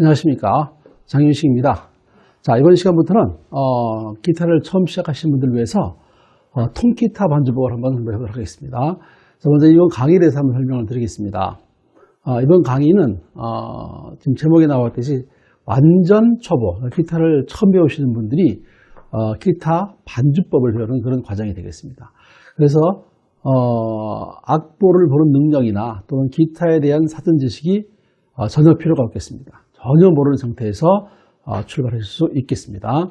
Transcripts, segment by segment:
안녕하십니까 장윤식입니다. 자 이번 시간부터는 어, 기타를 처음 시작하시는 분들 위해서 어, 통기타 반주법을 한번 해보도록 하겠습니다. 자 먼저 이번 강의에 대해서 한번 설명을 드리겠습니다. 어, 이번 강의는 어, 지금 제목에 나왔듯이 완전 초보 기타를 처음 배우시는 분들이 어, 기타 반주법을 배우는 그런 과정이 되겠습니다. 그래서 어, 악보를 보는 능력이나 또는 기타에 대한 사전 지식이 어, 전혀 필요가 없겠습니다. 전혀 모르는 상태에서 어, 출발하실 수 있겠습니다.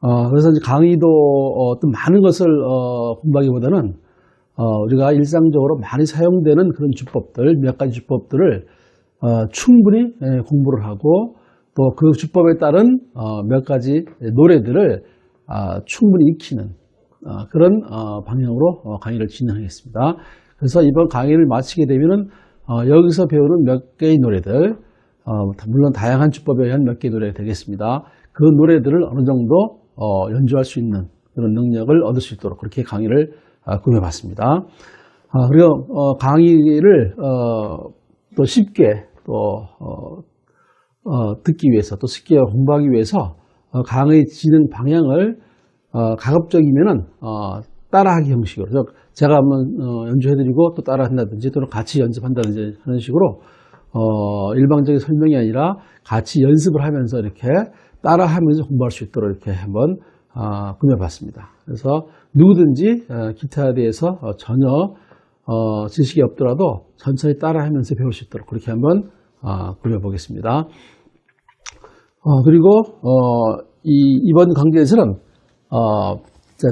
어, 그래서 이제 강의도 어떤 많은 것을 어, 공부하기보다는 어, 우리가 일상적으로 많이 사용되는 그런 주법들, 몇 가지 주법들을 어, 충분히 예, 공부를 하고 또 그 주법에 따른 어, 몇 가지 노래들을 아, 충분히 익히는 어, 그런 어, 방향으로 어, 강의를 진행하겠습니다. 그래서 이번 강의를 마치게 되면은 어, 여기서 배우는 몇 개의 노래들, 어, 물론 다양한 주법에 의한 몇 개의 노래가 되겠습니다. 그 노래들을 어느 정도 어, 연주할 수 있는 그런 능력을 얻을 수 있도록 그렇게 강의를 아, 꾸며봤습니다. 아, 그리고 어, 강의를 어, 또 쉽게 또 어, 어, 듣기 위해서 또 쉽게 공부하기 위해서 어, 강의 진행 방향을 어, 가급적이면은 어, 따라하기 형식으로 제가 한번 어, 연주해드리고 또 따라한다든지 또는 같이 연습한다든지 하는 식으로 어, 일방적인 설명이 아니라 같이 연습을 하면서 이렇게 따라하면서 공부할 수 있도록 이렇게 한번 어, 꾸며봤습니다. 그래서 누구든지 어, 기타에 대해서 어, 전혀 어, 지식이 없더라도 천천히 따라하면서 배울 수 있도록 그렇게 한번 어, 꾸며보겠습니다. 어, 그리고 어, 이, 이번 강좌에서는 어,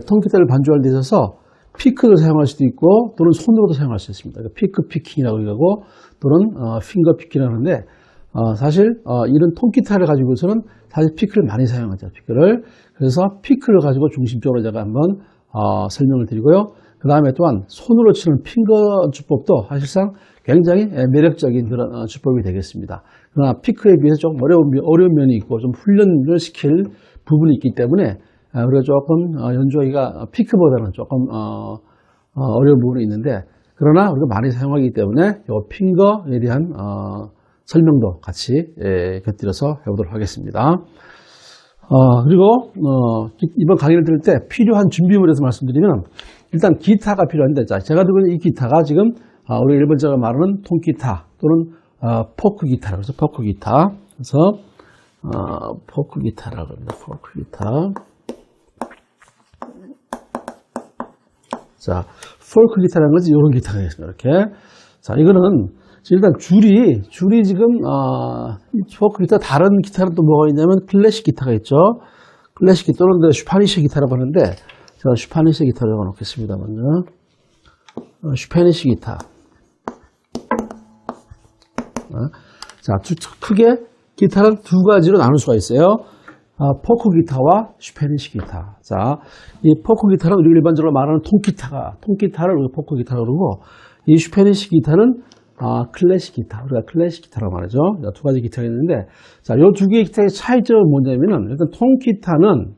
통기타를 반주할 때 있어서 피크를 사용할 수도 있고 또는 손으로도 사용할 수 있습니다. 그러니까 피크 피킹이라고 하고 또는 어, 핑거 피킹이라고 하는데 어, 사실 어, 이런 통기타를 가지고서는 사실 피크를 많이 사용하죠. 피크를 그래서 피크를 가지고 중심적으로 제가 한번 어, 설명을 드리고요. 그 다음에 또한 손으로 치는 핑거 주법도 사실상 굉장히 예, 매력적인 그런 어, 주법이 되겠습니다. 그러나 피크에 비해서 조금 어려운, 면- 어려운 면이 있고 좀 훈련을 시킬 부분이 있기 때문에 어, 우리가 조금 어, 연주하기가 피크보다는 조금 어, 어, 려운 부분이 있는데 그러나 우리가 많이 사용하기 때문에 이 핑거에 대한 어, 설명도 같이 예, 곁들여서 해보도록 하겠습니다. 어, 그리고 이번 강의를 들을 때 필요한 준비물에서 말씀드리면 일단 기타가 필요한데 자, 제가 들고 있는 이 기타가 지금 아, 우리 일본자가 말하는 통기타 또는 어, 포크 기타라고 해서 포크 기타 그래서 어, 포크 기타라고 합니다. 포크 기타 자, 포크 기타라는 것이 이런 기타가 있습니다. 이렇게. 자, 이거는 일단 줄이, 줄이 지금, 어, 이 포크 기타 다른 기타는 또 뭐가 있냐면 클래식 기타가 있죠. 클래식 기타 또는 슈파니시 기타라고 하는데, 제가 슈파니시 기타를 적어 놓겠습니다. 먼저. 어, 슈파니시 기타. 어, 자, 두, 크게 기타는 두 가지로 나눌 수가 있어요. 아, 포크 기타와 슈페니시 기타. 자, 이 포크 기타는 우리가 일반적으로 말하는 통기타가, 통기타를 우리가 포크 기타라고 그러고, 이 슈페니시 기타는 아, 클래식 기타. 우리가 클래식 기타라고 말하죠. 자, 두 가지 기타가 있는데, 자, 요 두 개의 기타의 차이점은 뭐냐면은, 일단 통기타는,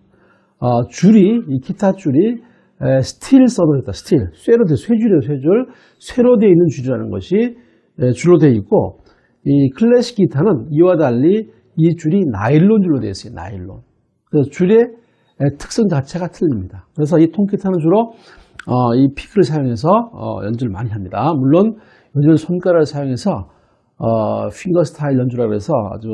어, 줄이, 이 기타 줄이, 에, 스틸 써도 됐다. 스틸. 쇠로 돼, 쇠줄이에요, 쇠줄. 쇠로 되어 있는 줄이라는 것이 에, 줄로 되어 있고, 이 클래식 기타는 이와 달리 이 줄이 나일론 줄로 되어 있어요. 나일론. 그래서 줄의 에, 특성 자체가 틀립니다. 그래서 이 통기타는 주로 어, 이 피크를 사용해서 어, 연주를 많이 합니다. 물론 요즘 손가락을 사용해서 어, 핑거 스타일 연주라고 해서 아주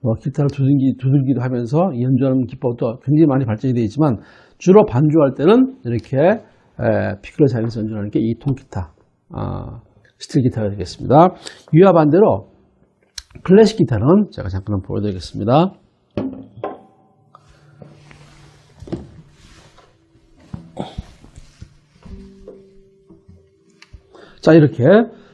뭐 기타를 두들기, 두들기도 하면서 이 연주하는 기법도 굉장히 많이 발전이 되어 있지만 주로 반주할 때는 이렇게 에, 피크를 사용해서 연주하는 게 이 통기타 아, 스틸 기타가 되겠습니다. 이와 반대로 클래식 기타는 제가 잠깐 보여드리겠습니다. 자, 이렇게.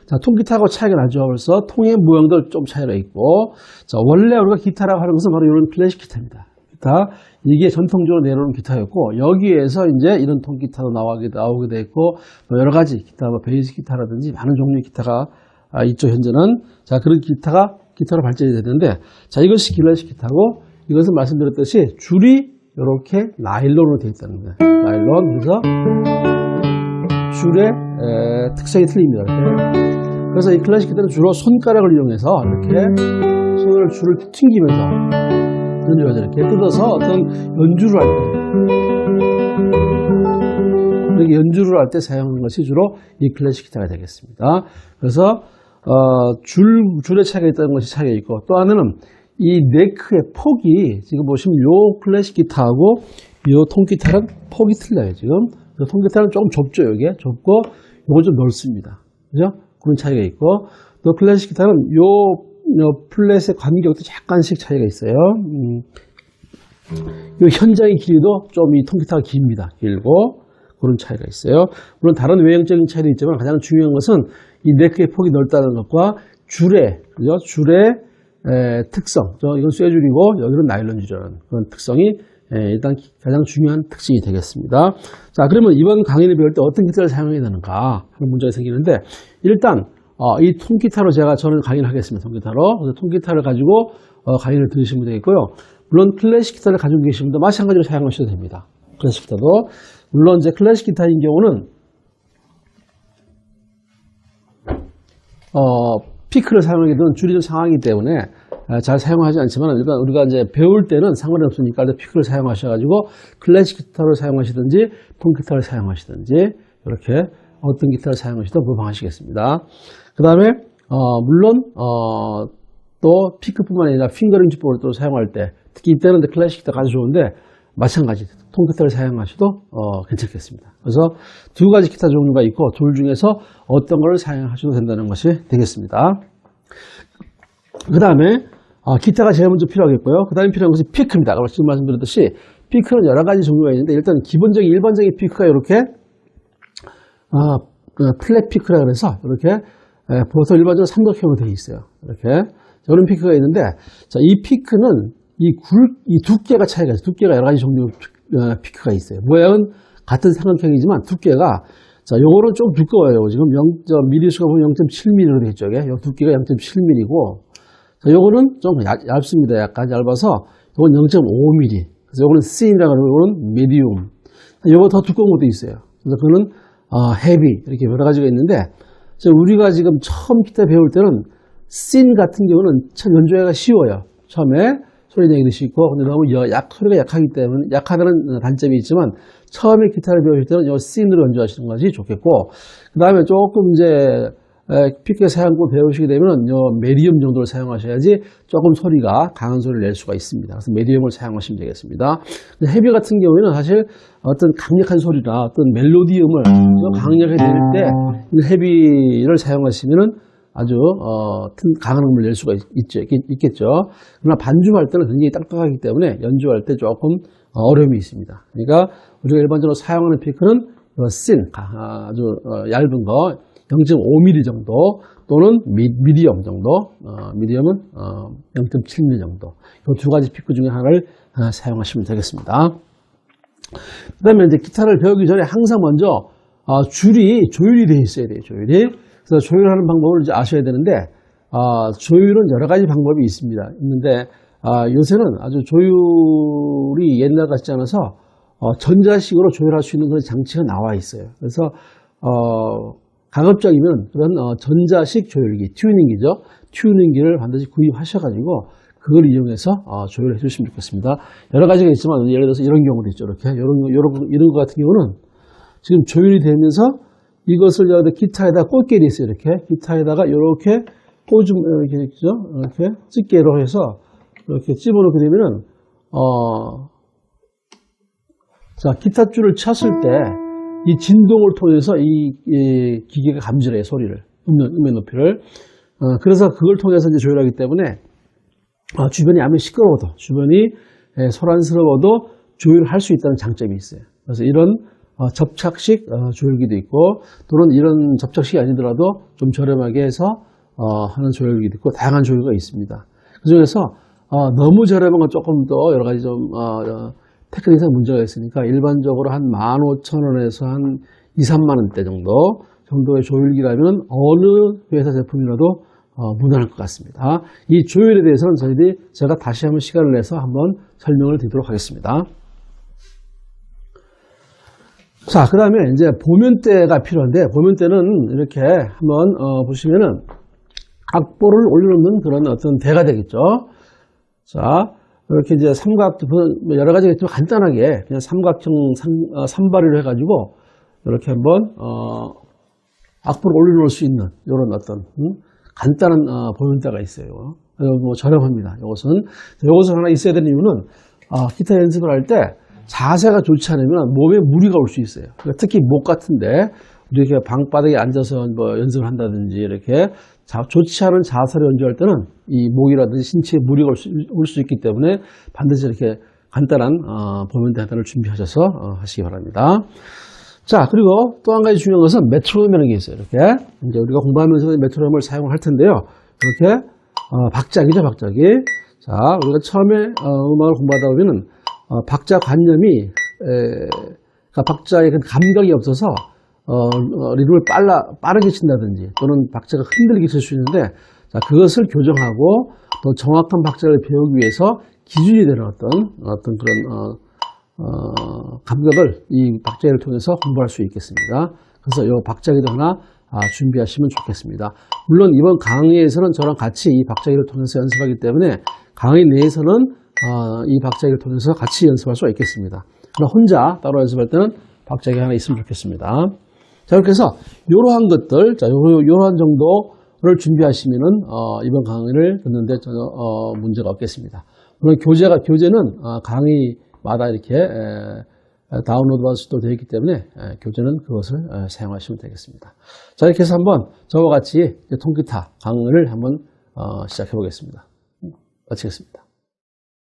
자, 통기타하고 차이가 나죠. 그래서 통의 모형도 좀 차이가 있고. 자, 원래 우리가 기타라고 하는 것은 바로 이런 클래식 기타입니다. 기타. 이게 전통적으로 내려오는 기타였고, 여기에서 이제 이런 통기타도 나오게, 나오게 됐고, 뭐 여러 가지 기타, 뭐 베이스 기타라든지 많은 종류의 기타가 아, 있죠, 현재는. 자, 그런 기타가 기타로 발전이 되는데, 자, 이것이 클래식 기타고, 이것은 말씀드렸듯이 줄이 이렇게 나일론으로 되어 있다는 거예요. 나일론. 그래서 줄의 에, 특성이 틀립니다. 이렇게. 그래서 이 클래식 기타는 주로 손가락을 이용해서 이렇게 손을 줄을 튕기면서 연주를 하죠. 이렇게 뜯어서 어떤 연주를 할 때, 이렇게 연주를 할 때 사용하는 것이 주로 이 클래식 기타가 되겠습니다. 그래서 어, 줄 줄의 차이가 있다는 것이 차이가 있고 또 하나는 이 네크의 폭이 지금 보시면 요 클래식 기타하고 요 통기타는 폭이 틀려요 지금. 통기타는 조금 좁죠 여기에 좁고 요건 좀 넓습니다. 그죠? 그런 차이가 있고 또 클래식 기타는 요, 요 플랫의 간격도 약간씩 차이가 있어요. 음, 요 현장의 길이도 좀 이 통기타가 깁니다. 길고 그런 차이가 있어요. 물론 다른 외형적인 차이도 있지만 가장 중요한 것은 이 네크의 폭이 넓다는 것과 줄의 그죠? 줄의 에, 특성. 저 이건 쇠줄이고 여기는 나일론 줄이라는 그런 특성이 에, 일단 가장 중요한 특징이 되겠습니다. 자, 그러면 이번 강의를 배울 때 어떤 기타를 사용해야 되는가 하는 문제가 생기는데 일단 어, 이 통기타로 제가 저는 강의를 하겠습니다. 통기타로. 그래서 통기타를 가지고 어, 강의를 들으시면 되겠고요. 물론 클래식 기타를 가지고 계신 분도 마찬가지로 사용하셔도 됩니다. 클래식 기타도. 물론 이제 클래식 기타인 경우는 어, 피크를 사용하게 되면 줄이 좀 상하기 때문에 어, 잘 사용하지 않지만 일단 우리가 이제 배울 때는 상관이 없으니까 피크를 사용하셔가지고 클래식 기타를 사용하시든지 통기타를 사용하시든지 이렇게 어떤 기타를 사용하시든 무방하시겠습니다. 그 다음에 어, 물론 어, 또 피크뿐만 아니라 핑거링 주법을 사용할 때 특히 이때는 클래식 기타 아주 좋은데 마찬가지 통기타를 사용하셔도 어, 괜찮겠습니다. 그래서 두 가지 기타 종류가 있고 둘 중에서 어떤 걸 사용하셔도 된다는 것이 되겠습니다. 그 다음에 어, 기타가 제일 먼저 필요하겠고요. 그 다음에 필요한 것이 피크입니다. 지금 말씀드렸듯이 피크는 여러 가지 종류가 있는데 일단 기본적인 일반적인 피크가 이렇게 어, 플랫 피크라 그래서 이렇게 에, 보통 일반적으로 삼각형으로 되어 있어요. 이렇게 이런 피크가 있는데 자, 이 피크는 이 굴, 이 두께가 차이가 있어요. 두께가 여러 가지 종류 어, 피크가 있어요. 모양은 같은 삼각형이지만 두께가 자, 요거는 좀 두꺼워요. 지금 0. 미리수가 보면 0.7mm로 되어 있죠. 이게 요 두께가 0.7mm고 자, 요거는 좀 얇, 얇습니다. 약간 얇아서 요건 0.5mm. 그래서 요거는 thin이라고 하고 요거는 medium. 요거 더 두꺼운 것도 있어요. 그래서 그거는 어, heavy 이렇게 여러 가지가 있는데 자, 우리가 지금 처음 기타 배울 때는 thin 같은 경우는 참 연주하기가 쉬워요. 처음에 소리 내기도 쉽고 근데 너무 여- 약 소리가 약하기 때문에 약하다는 단점이 있지만 처음에 기타를 배우실 때는 요 thin으로 연주하시는 것이 좋겠고 그 다음에 조금 이제 에, 피크 사용법 배우시게 되면 요 메디움 정도를 사용하셔야지 조금 소리가 강한 소리를 낼 수가 있습니다. 그래서 메디움을 사용하시면 되겠습니다. 헤비 같은 경우에는 사실 어떤 강력한 소리나 어떤 멜로디움을 좀 강력하게 낼 때 헤비를 사용하시면은 아주 어, 튼 강한 음을 낼 수가 있, 죠 있겠죠. 그러나 반주할 때는 굉장히 딱딱하기 때문에 연주할 때 조금 어, 어려움이 있습니다. 그러니까 우리가 일반적으로 사용하는 피크는 어, 쓴 가- 아주 어, 얇은 거 0.5mm 정도 또는 미, 미디엄 정도, 어, 미디엄은 어, 0.7mm 정도. 이 두 가지 피크 중에 하나를 어, 사용하시면 되겠습니다. 그 다음에 이제 기타를 배우기 전에 항상 먼저 어, 줄이 조율이 되어 있어야 돼요. 조율이. 그래서 조율하는 방법을 이제 아셔야 되는데 어, 조율은 여러 가지 방법이 있습니다. 있는데 아, 요새는 아주 조율이 옛날 같지 않아서 어, 전자식으로 조율할 수 있는 그런 장치가 나와 있어요. 그래서 어, 가급적이면 그런 어, 전자식 조율기, 튜닝기죠. 튜닝기를 반드시 구입하셔가지고 그걸 이용해서 어, 조율해 주시면 좋겠습니다. 여러 가지가 있지만 예를 들어서 이런 경우도 있죠. 이렇게 이런 이런 이런 것 같은 경우는 지금 조율이 되면서 이것을 여기다 기타에다 돼 있어요. 이렇게 기타에다가 이렇게 꽂음 이렇게 있죠. 이렇게 집게로 해서 이렇게 집어넣게 되면은 어, 자 기타 줄을 쳤을 때 이 진동을 통해서 이, 이 기계가 감지를 해요 소리를 음의, 음의 높이를 어, 그래서 그걸 통해서 이제 조율하기 때문에 어, 주변이 아무리 시끄러워도 주변이 에, 소란스러워도 조율할 수 있다는 장점이 있어요. 그래서 이런 어, 접착식 어, 조율기도 있고 또는 이런 접착식이 아니더라도 좀 저렴하게 해서 어, 하는 조율기도 있고 다양한 조율가 있습니다. 그 중에서 어, 너무 저렴한 건 조금 더 여러 가지 좀 어, 어, 테크닉상 문제가 있으니까 일반적으로 한 15,000원에서 한 2, 3만 원대 정도 정도의 조율기라면 어느 회사 제품이라도 어, 무난할 것 같습니다. 이 조율에 대해서는 저희들이 제가 다시 한번 시간을 내서 한번 설명을 드리도록 하겠습니다. 자, 그 다음에 이제 보면대가 필요한데, 보면대는 이렇게 한번 어, 보시면은 악보를 올려놓는 그런 어떤 대가 되겠죠. 자, 이렇게 이제 삼각, 뭐 여러 가지가 있지만 간단하게 그냥 삼각형 삼, 어, 삼바리로 해가지고 이렇게 한번, 어, 악보를 올려놓을 수 있는 이런 어떤, 음, 간단한, 어, 보면대가 있어요. 이거 뭐 저렴합니다. 이것은. 이것은 하나 있어야 되는 이유는, 아, 기타 연습을 할 때 자세가 좋지 않으면 몸에 무리가 올 수 있어요. 그러니까 특히 목 같은데, 이렇게 방바닥에 앉아서 뭐 연습을 한다든지 이렇게 자, 좋지 않은 자세로 연주할 때는 이 목이라든지 신체에 무리가 올 수, 있기 때문에 반드시 이렇게 간단한 어, 보면대 하나를 준비하셔서 어, 하시기 바랍니다. 자, 그리고 또 한 가지 중요한 것은 메트로놈이라는 게 있어요. 이렇게 이제 우리가 공부하면서 메트로놈을 사용할 텐데요. 이렇게 어, 박자기죠, 박자기. 자, 우리가 처음에 어, 음악을 공부하다 보면은 어, 박자 관념이 에, 그러니까 박자의 그 감각이 없어서 어, 어, 리듬을 빨라, 빠르게 친다든지 또는 박자가 흔들리게 칠 수 있는데 자, 그것을 교정하고 더 정확한 박자를 배우기 위해서 기준이 되는 어떤, 어떤 그런, 어, 어, 감각을 이 박자기를 통해서 공부할 수 있겠습니다. 그래서 이 박자기도 하나 아, 준비하시면 좋겠습니다. 물론 이번 강의에서는 저랑 같이 이 박자기를 통해서 연습하기 때문에 강의 내에서는 어, 이 박자기를 통해서 같이 연습할 수가 있겠습니다. 그러나 혼자 따로 연습할 때는 박자기 하나 있으면 좋겠습니다. 자, 이렇게 해서 이러한 것들, 자, 요, 요러한 정도를 준비하시면은, 어, 이번 강의를 듣는데 전혀, 어, 문제가 없겠습니다. 물론 교재가, 교재는, 어, 강의마다 이렇게, 에, 다운로드 받을 수도 되어 있기 때문에, 에, 교재는 그것을 에, 사용하시면 되겠습니다. 자, 이렇게 해서 한번 저와 같이 통기타 강의를 한번, 어, 시작해 보겠습니다. 마치겠습니다.